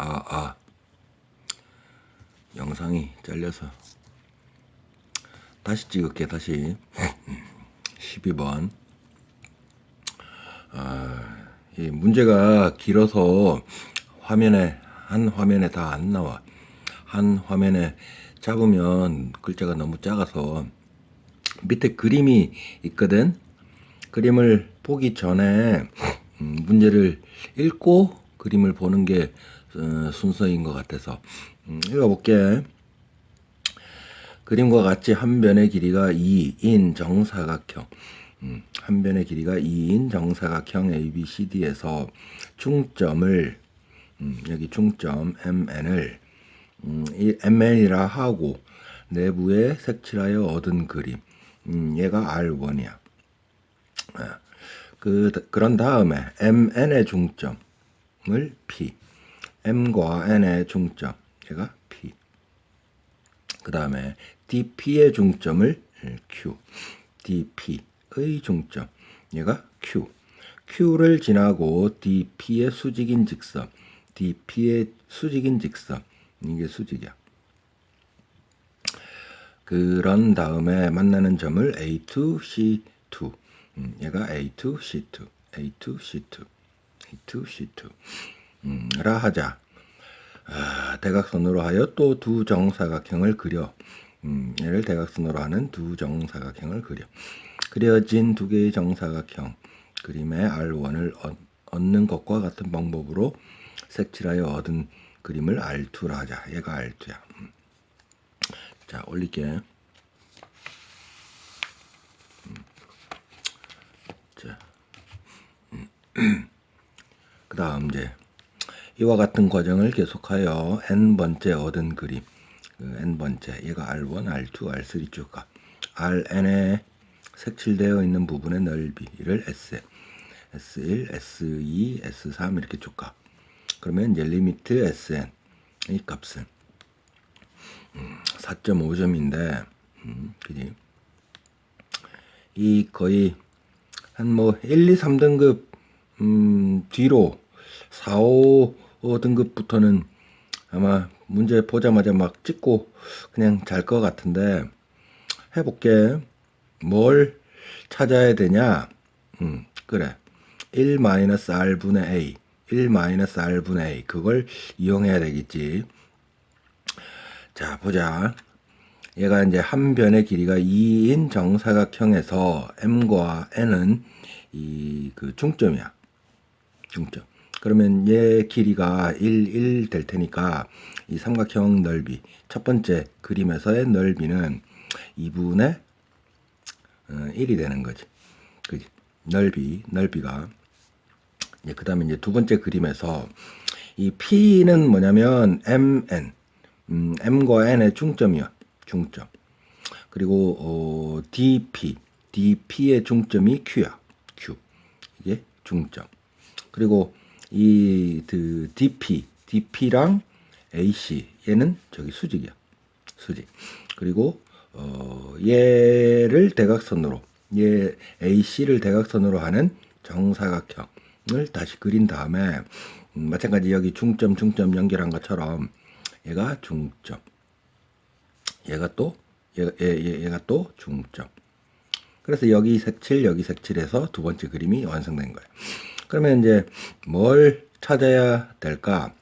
아, 아. 영상이 잘려서. 다시 찍을게, 다시. 12번. 아, 이 문제가 길어서 화면에, 한 화면에 다 안 나와. 한 화면에 잡으면 글자가 너무 작아서 밑에 그림이 있거든. 그림을 보기 전에 음, 문제를 읽고 그림을 보는 게 어, 순서인 것 같아서 음, 읽어볼게. 그림과 같이 한 변의 길이가 2인 정사각형 음, 한 변의 길이가 2인 정사각형 ABCD에서 중점을 음, 여기 중점 MN을 음, 이 MN이라 하고 내부에 색칠하여 얻은 그림 음, 얘가 R1이야. 그 그런 다음에 MN의 중점을 P, M과 N의 중점 얘가 P. 그 다음에 DP의 중점을 Q, DP의 중점 얘가 Q. Q를 지나고 DP의 수직인 직선, DP의 수직인 직선 이게 수직이야. 그런 다음에 만나는 점을 A2, C2. 음, 얘가 A2, C2, A2, C2, A2, C2. 음, 라 하자. 아, 대각선으로 하여 또 두 정사각형을 그려. 음, 얘를 대각선으로 하는 두 정사각형을 그려. 그려진 두 개의 정사각형 그림의 R1을 얻, 얻는 것과 같은 방법으로 색칠하여 얻은 그림을 R2라 하자. 얘가 R2야. 음. 자, 올릴게. 음. 자. 그 다음 이제 이와 같은 과정을 계속하여 n번째 얻은 그림 그 n번째 얘가 R1, R2, R3 쭉 가. Rn에 색칠되어 있는 부분의 넓이를 S S1, S2, S3 이렇게 쭉 가. 그러면 이제 리미트 Sn 이 값은 4.5점인데, 음, 그지? 이 거의 한 뭐 1, 2, 3등급 음, 뒤로 4, 5 등급부터는 아마 문제 보자마자 막 찍고 그냥 잘 것 같은데 해볼게. 뭘 찾아야 되냐? 음, 그래. 1-r분의 a, 1-r분의 a 그걸 이용해야 되겠지. 자, 보자. 얘가 이제 한 변의 길이가 2인 정사각형에서 m과 n은 이 그 중점이야. 중점. 그러면 얘 길이가 1, 1 될 테니까 이 삼각형 넓이 첫 번째 그림에서의 넓이는 2분의 1이 되는 거지. 그지? 넓이, 넓이가. 이제 그 다음에 이제 두 번째 그림에서 이 P는 뭐냐면 MN, 음, M과 N의 중점이야. 중점. 그리고 어, DP, DP의 중점이 Q야. Q. 이게 중점. 그리고 이 그 DP, DP랑 AC 얘는 저기 수직이야. 수직. 그리고 어, 얘를 대각선으로 얘 AC를 대각선으로 하는 정사각형을 다시 그린 다음에 음, 마찬가지 여기 중점 중점 연결한 것처럼 얘가 중점. 얘가 또 얘, 얘, 얘가 또 중점. 그래서 여기 색칠 여기 색칠해서 두 번째 그림이 완성된 거예요. 그러면 이제 뭘 찾아야 될까?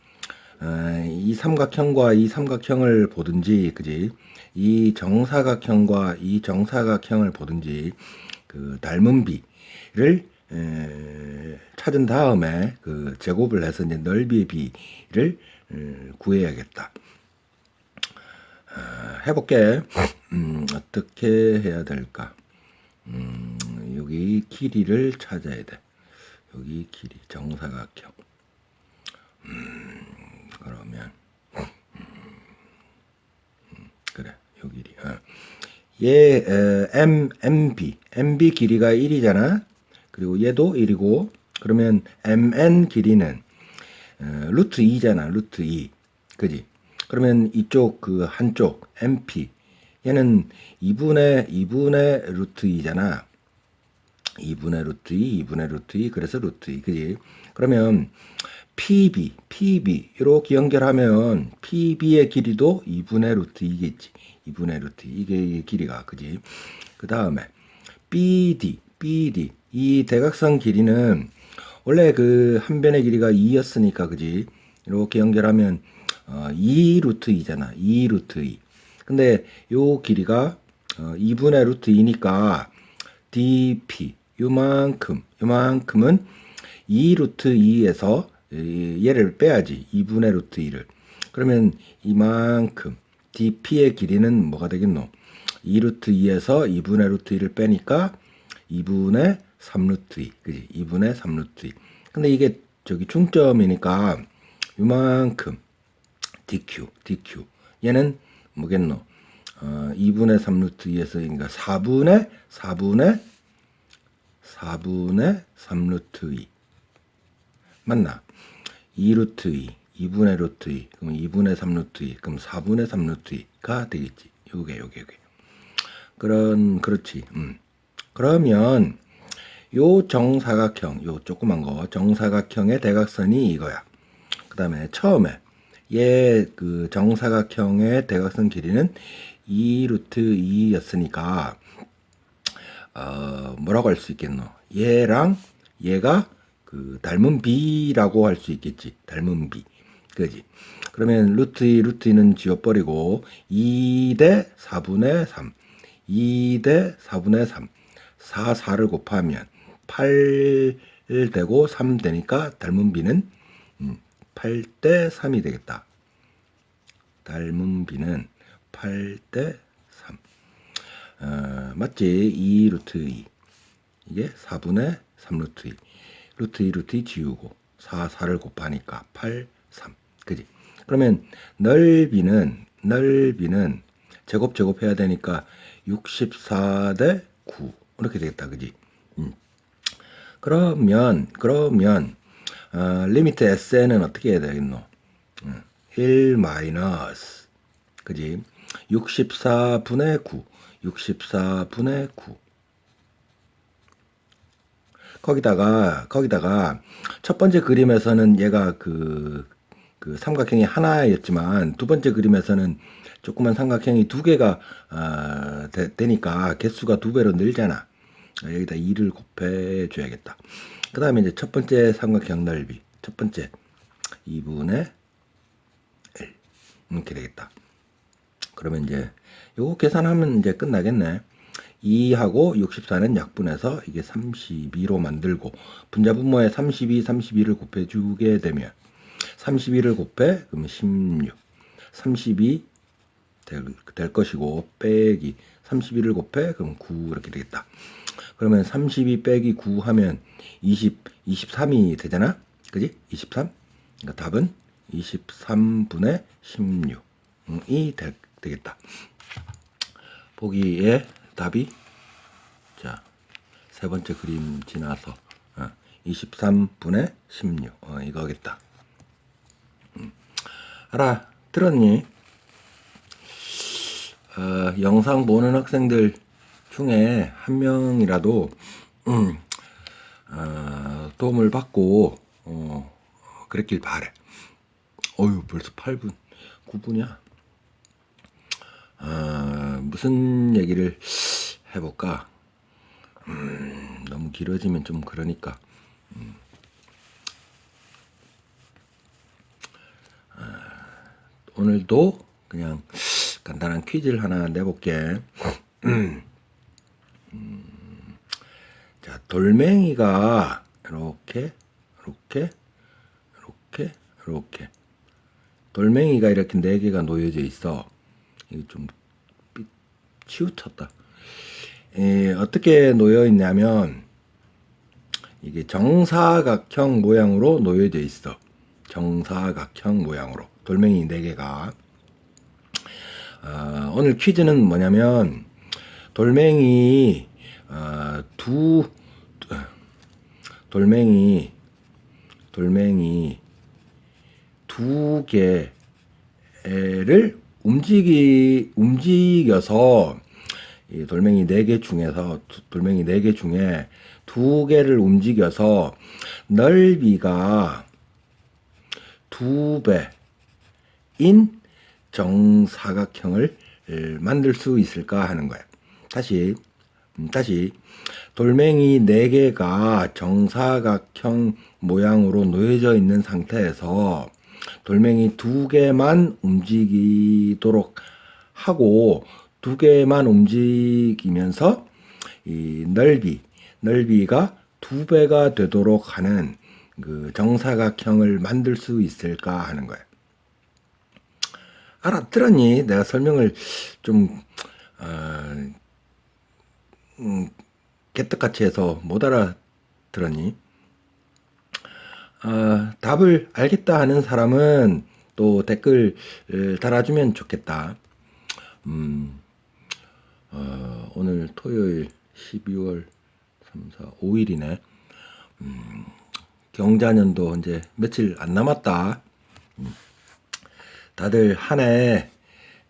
어, 이 삼각형과 이 삼각형을 보든지, 그지? 이 정사각형과 이 정사각형을 보든지, 그 닮은 비를 에, 찾은 다음에 그 제곱을 해서 이제 넓이의 비를 음, 구해야겠다. 어, 해볼게. 음, 어떻게 해야 될까? 음, 여기 길이를 찾아야 돼. 여기 길이 정사각형. 음, 그러면 음, 그래 요 길이. 어. 얘 에, M MB MB 길이가 1이잖아. 그리고 얘도 1이고 그러면 MN 길이는 어, 루트 2잖아. 루트 2. 그지? 그러면 이쪽 그 한쪽 MP 얘는 2분의 2분의 루트 2잖아. 2분의 루트 2, 2분의 루트 2, 그래서 루트 2, 그지? 그러면 PB, PB 이렇게 연결하면 PB의 길이도 2분의 루트 2겠지. 2분의 루트 이게 이게 길이가 그지. 그 다음에 BD, BD 이 대각선 길이는 원래 그 한 변의 길이가 2였으니까 그지. 이렇게 연결하면 어, 2 루트 2잖아. 2 루트 2. 근데 요 길이가 어, 2분의 루트 2니까 dp 요만큼 요만큼은 2 루트 2에서 얘를 빼야지 2분의 루트 2를. 그러면 이만큼 dp의 길이는 뭐가 되겠노? 2 루트 2에서 2분의 루트 2를 빼니까 2분의 3 루트 2 그지? 2분의 3 루트 2 근데 이게 저기 중점이니까 요만큼 dq dq. 얘는 뭐겠노? 어, 2분의 3 루트 2에서 그러니까 4분의 4분의 4분의 3 루트 2 맞나? 2 루트 2 2분의 루트 2 그럼 2분의 3 루트 2 그럼 4분의 3 루트 2가 되겠지. 요게 요게 요게. 그런 그렇지. 음. 그러면 요 정사각형 요 조그만 거 정사각형의 대각선이 이거야. 그 다음에 처음에 얘 그 정사각형의 대각선 길이는 2 루트 2였으니까 어 뭐라고 할 수 있겠노? 얘랑 얘가 그 닮은 비라고 할 수 있겠지. 닮은 비 그지? 그러면 루트 2 루트 2는 지워버리고 2 대 4분의 3 2 대 4분의 3 4 4를 곱하면 8 되고 3 되니까 닮은 비는 음, 8대 3이 되겠다. 닮은 비는 8대 3 어, 맞지? 2 루트 2 이게 4분의 3 루트 2 루트 2 루트 2 지우고 4 4를 곱하니까 8 3 그지? 그러면 넓이는 넓이는 제곱 제곱 해야 되니까 64 대 9 이렇게 되겠다. 그지? 음. 그러면 그러면 어, 리미트 SN은 어떻게 해야 되겠노? 음, 1 마이너스. 그지? 64분의 9 64분의 9 거기다가 거기다가 첫 번째 그림에서는 얘가 그, 그 삼각형이 하나였지만 두 번째 그림에서는 조그만 삼각형이 두 개가 어, 되, 니까 개수가 두 배로 늘잖아. 여기다 2를 곱해 줘야겠다. 그 다음에 이제 첫 번째 삼각형 넓이 첫 번째 2분의 1 이렇게 되겠다. 그러면 이제 요거 계산하면 이제 끝나겠네. 2하고 64는 약분해서 이게 32로 만들고 분자분모에 32, 32를 곱해주게 되면 32를 곱해 그러면 16 32 될, 될 것이고 빼기. 32를 곱해 그럼 9 이렇게 되겠다. 그러면 32 빼기 9 하면 20 23이 되잖아. 그지? 23 그러니까 답은 23분의 16이 되, 되겠다 보기에 답이 자 세 번째 그림 지나서 어, 23분의 16 어, 이거겠다. 음. 알아 들었니? 어, 영상 보는 학생들 중에 한 명이라도 음, 어, 도움을 받고 어, 그랬길 바래. 어유 벌써 8분 9분이야. 어, 무슨 얘기를 해볼까? 음, 너무 길어지면 좀 그러니까. 음. 어, 오늘도 그냥 간단한 퀴즈를 하나 내볼게. 음, 자, 돌멩이가 이렇게, 이렇게, 이렇게, 이렇게. 돌멩이가 이렇게 네 개가 놓여져 있어. 좀 삐- 치우쳤다. 에, 어떻게 놓여 있냐면 이게 정사각형 모양으로 놓여져 있어. 정사각형 모양으로 돌멩이 네 개가. 아, 오늘 퀴즈는 뭐냐면 돌멩이 아, 두 돌멩이 돌멩이 두 개를 움직이 움직여서 이 돌멩이 네개 중에서 두- 돌멩이 네개 중에 두 개를 움직여서 넓이가 두 배인 정사각형을 만들 수 있을까 하는 거야. 다시 음, 다시 돌멩이 네 개가 정사각형 모양으로 놓여져 있는 상태에서 돌멩이 두 개만 움직이도록 하고 두 개만 움직이면서 이 넓이 넓이가 두 배가 되도록 하는 그 정사각형을 만들 수 있을까 하는 거야. 알아들었니? 내가 설명을 좀 어, 음, 개떡같이 해서 못 알아들었니? 아, 답을 알겠다 하는 사람은 또 댓글 을 달아주면 좋겠다. 음, 어, 오늘 토요일 12월 3, 4, 5일이네. 음, 경자년도 이제 며칠 안 남았다. 음, 다들 한 해,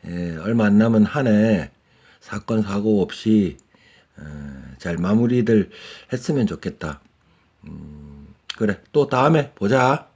에, 얼마 안 남은 한 해 사건 사고 없이 어, 잘 마무리들 했으면 좋겠다. 음, 그래 또 다음에 보자.